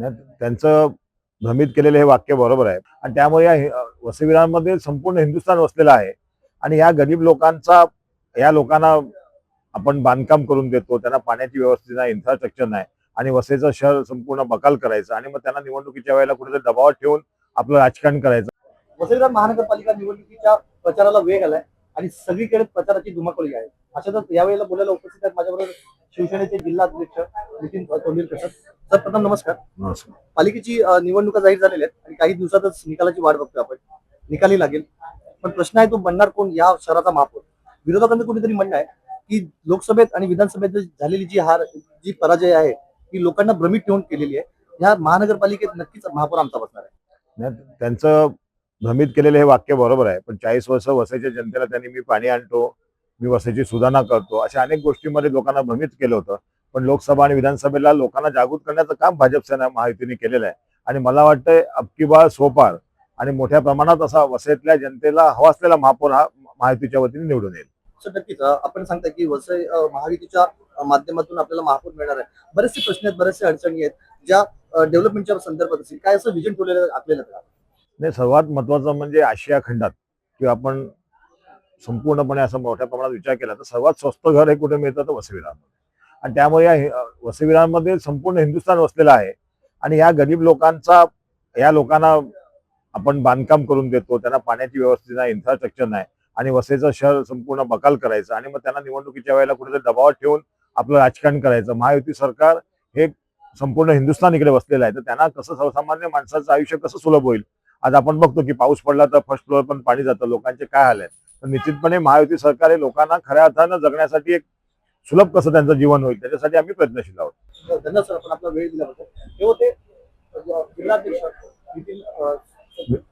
त्यांचं भ्रमित केलेलं हे वाक्य बरोबर आहे. आणि त्यामुळे या हि- वसईविरांमध्ये संपूर्ण हिंदुस्थान वसलेलं आहे. आणि या गरीब लोकांचा या लोकांना आपण बांधकाम करून देतो त्यांना पाण्याची व्यवस्था नाही इन्फ्रास्ट्रक्चर नाही. आणि वसईचं शहर संपूर्ण बकाल करायचं आणि मग त्यांना निवडणुकीच्या वेळेला कुठेतरी दबावात ठेवून आपलं राजकारण करायचं. वसईविरार महानगरपालिका निवडणुकीच्या प्रचाराला वेग आलाय. आणि सगळीकडे प्रचाराची धुमाकळी आहे. अशातच यावेळेला बोलायला उपस्थित आहेत माझ्याबरोबर शिवसेनेचे जिल्हा अध्यक्ष नितीन तोंडीलकर सर. सर प्रथम नमस्कार. पालिकेची अ, निवडणुका जाहीर झालेल्या आहेत आणि काही दिवसातच निकालाची वाट बघतोय आपण. निकाली लागेल. पण प्रश्न आहे तो बनणार कोण या शहराचा महापौर? विरोधकांचं कुठेतरी म्हणणं आहे की लोकसभेत आणि विधानसभेत झालेली जी हार जी पराजय आहे ती लोकांना भ्रमित ठेवून केलेली आहे. या महानगरपालिकेत नक्कीच महापौर आमचा बसणार आहे. नाही, त्यांचं भ्रमित केलेलं हे वाक्य बरोबर आहे. पण चाळीस वर्ष वसईच्या जनतेला त्यांनी मी पाणी आणतो मी वसईची सुधारणा करतो अशा अनेक गोष्टींमध्ये लोकांना भ्रमित केलं होतं. पण लोकसभा आणि विधानसभेला लोकांना जागृत करण्याचं काम भाजप सेना महायुतीने केलेलं आहे. आणि मला वाटतंय अबकी बाळ सोपार आणि मोठ्या प्रमाणात असा वसईतल्या जनतेला हवा असलेला महापौर हा महायुतीच्या वतीने निवडून येईल. नक्कीच. आपण सांगताय की वसई महायुतीच्या माध्यमातून आपल्याला महापौर मिळणार आहे. बरेचसे प्रश्न आहेत बरेचसे अडचणी आहेत ज्या डेव्हलपमेंटच्या संदर्भात असतील. काय असं विजन ठेवलेलं आपल्याला? नाही सर्वात महत्वाचं म्हणजे आशिया खंडात किंवा आपण संपूर्णपणे असं मोठ्या प्रमाणात विचार केला तर सर्वात स्वस्त घर हे कुठे मिळतं? तर वसईविरामध्ये आणि त्यामुळे या वसविरामध्ये संपूर्ण हिंदुस्थान वसलेलं आहे. आणि या गरीब लोकांचा या लोकांना आपण बांधकाम करून देतो त्यांना पाण्याची व्यवस्था नाही इन्फ्रास्ट्रक्चर नाही आणि वसईचं शहर संपूर्ण बकाल करायचं आणि मग त्यांना निवडणुकीच्या वेळेला कुठेतरी दबाव ठेवून आपलं राजकारण करायचं. महायुती सरकार हे संपूर्ण हिंदुस्थान इकडे वसलेलं आहे. तर त्यांना कसं सर्वसामान्य माणसाचं आयुष्य कसं सुलभ होईल? आज आपण बघतो की पाऊस पडला तर फर्स्ट फ्लोअर पण पाणी जातं लोकांचे काय हाल आहेत? तर निश्चितपणे महायुती सरकार हे लोकांना खऱ्या अर्थानं जगण्यासाठी एक सुलभ कसं त्यांचं जीवन होईल त्याच्यासाठी आम्ही प्रयत्नशील आहोत. धन्यवाद सर आपण आपला वेळ अं,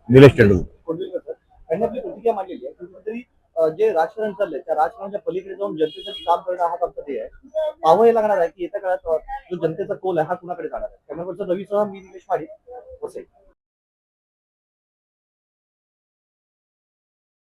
निलेश तेंडुलकर. कोंडविलकर सर. यांनी आपली प्रतिक्रिया मांडलेली आहे. की कुठेतरी जे राजकारण चाललंय त्या राजकारणाच्या पलीकडे जाऊन जनतेसाठी काम करणं हा आमचा ध्येय आहे. पाहावं हे लागणार आहे की येत्या काळात जो जनतेचा कोल आहे हा कुणाकडे जाणार आहे? पर्सन रवीसह मी निलेश माडी वसई